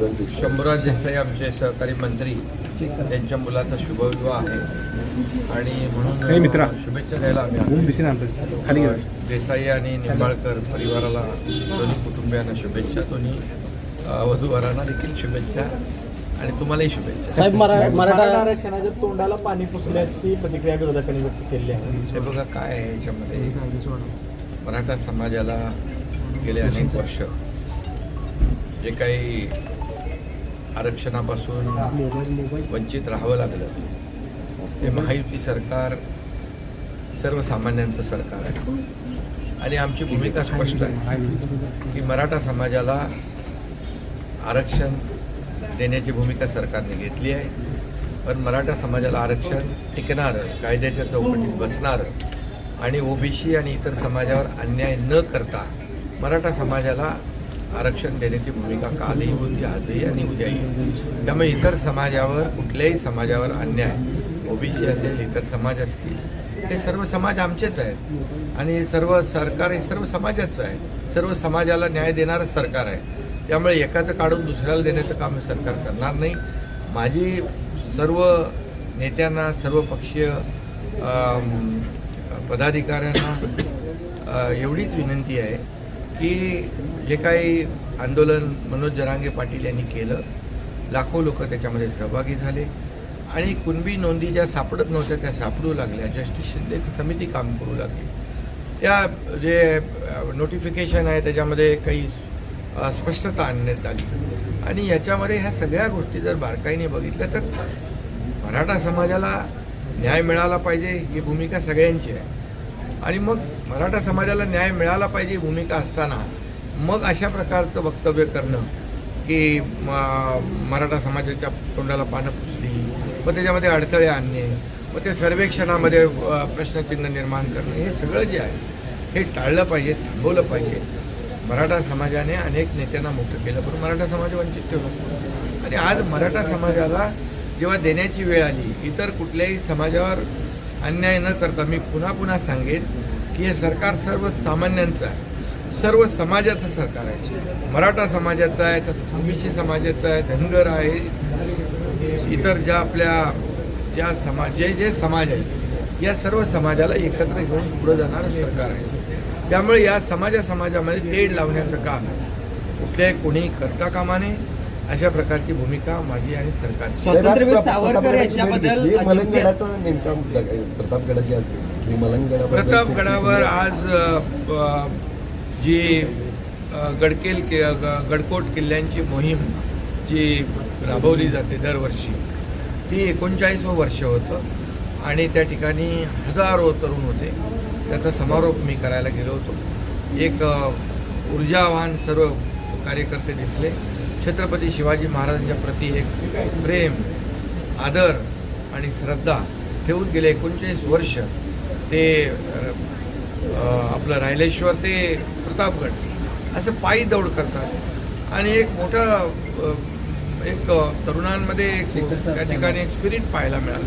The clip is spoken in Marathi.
शंभूराज देसाई आमचे सहकारी मंत्री त्यांच्या मुलाचा शुभविवाह आहे. आणि म्हणून मित्रा. शुभेच्छा द्यायला आम्ही देसाई आणि निंबाळकर परिवाराला दोन्ही कुटुंबियांना शुभेच्छा. दोन्ही वधूवरांना देखील शुभेच्छा. आणि तुम्हालाही शुभेच्छा. साहेब मरा मराठा मराठा आरक्षणाच्या तोंडाला पाणी पुसल्याची प्रतिक्रिया विरोधकांनी व्यक्त केली आहे. हे बघा काय आहे याच्यामध्ये. मराठा समाजाला गेले अनेक वर्ष. जे काही आरक्षणापासून वंचित राहावं लागलं. हे महायुती सरकार सर्वसामान्यांचं सरकार आहे. आणि आमची भूमिका स्पष्ट आहे की मराठा समाजाला आरक्षण देण्याची भूमिका सरकारने घेतली आहे. पण मराठा समाजाला आरक्षण टिकणारं कायद्याच्या चौकटीत बसणारं आणि ओबीसी आणि इतर समाजावर अन्याय न करता मराठा समाजाला आरक्षण देण्याची भूमिका कालही होती आजही आणि उद्याही. त्यामुळे इतर समाजावर कुठल्याही समाजावर अन्याय ओबीसी असेल इतर समाज असतील हे सर्व समाज आमचेच आहेत. आणि सर्व सरकार हे सर्व समाजाचं आहे. सर्व समाजाला न्याय देणारं सरकार आहे. त्यामुळे एकाचं काढून दुसऱ्याला देण्याचं काम हे सरकार करणार नाही. माझी सर्व नेत्यांना सर्व पक्षीय पदाधिकाऱ्यांना एवढीच विनंती आहे की जे काही आंदोलन मनोज जरांगे पाटील यांनी केलं लाखो लोक त्याच्यामध्ये सहभागी झाले. आणि कुणबी नोंदी ज्या सापडत नव्हत्या त्या सापडू लागल्या. जस्टिस शिंदे समिती काम करू लागली. त्या जे नोटिफिकेशन आहे त्याच्यामध्ये काही अस्पष्टता स्पष्टता आणण्यात आली. आणि याच्यामध्ये ह्या सगळ्या गोष्टी जर बारकाईने बघितल्या तर मराठा समाजाला न्याय मिळाला पाहिजे. ही भूमिका सगळ्यांची आहे. आणि मग मराठा समाजाला न्याय मिळाला पाहिजे भूमिका असताना मग अशा प्रकारचं वक्तव्य करणं की म- मराठा समाजाच्या तोंडाला पानं पुसली मग त्याच्यामध्ये अडथळे आणणे मग ते सर्वेक्षणामध्ये प्रश्नचिन्ह निर्माण करणं हे सगळं जे आहे हे टाळलं पाहिजे थांबवलं पाहिजे. मराठा समाजाने अनेक नेत्यांना मोठं केलं पण मराठा समाज वंचित ठेवला. आणि आज मराठा समाजाला जेव्हा देण्याची वेळ आली इतर कुठल्याही समाजावर अन्याय न करता मी पुन्हा पुन्हा सांगेन की हे सरकार सर्व सामान्यांचं आहे. सर्व समाजाचं सरकार आहे. मराठा समाजाचं आहे तसंच ओबीसी समाजाचं आहे धनगर आहे इतर ज्या आपल्या ज्या समाज जे जे समाज आहेत या सर्व समाजाला एकत्र घेऊन पुढं जाणारं सरकार आहे. त्यामुळे या समाजा समाजामध्ये तेढ लावण्याचं काम कुठल्याही कोणी करता कामा नये. अशा प्रकारची भूमिका माझी आणि सरकारची. नेमका मुद्दा प्रतापगडाची आज प्रतापगडावर आज जी गडकेल कि- ग- गडकोट किल्ल्यांची मोहीम जी राबवली जाते दरवर्षी ती एकोणचाळीसवं वर्ष होतं आणि त्या ठिकाणी हजारो तरुण होते. त्याचा समारोप मी करायला गेलो होतो. एक ऊर्जावान सर्व कार्यकर्ते दिसले. छत्रपती शिवाजी महाराजांच्या प्रती एक प्रेम आदर आणि श्रद्धा ठेवून गेले एकोणचाळीस वर्ष. ते आपलं रायलेश्वर ते प्रतापगड असं पायी दौड करतात. आणि एक मोठा एक तरुणांमध्ये एक त्या ठिकाणी एक स्पिरिट पाहायला मिळालं.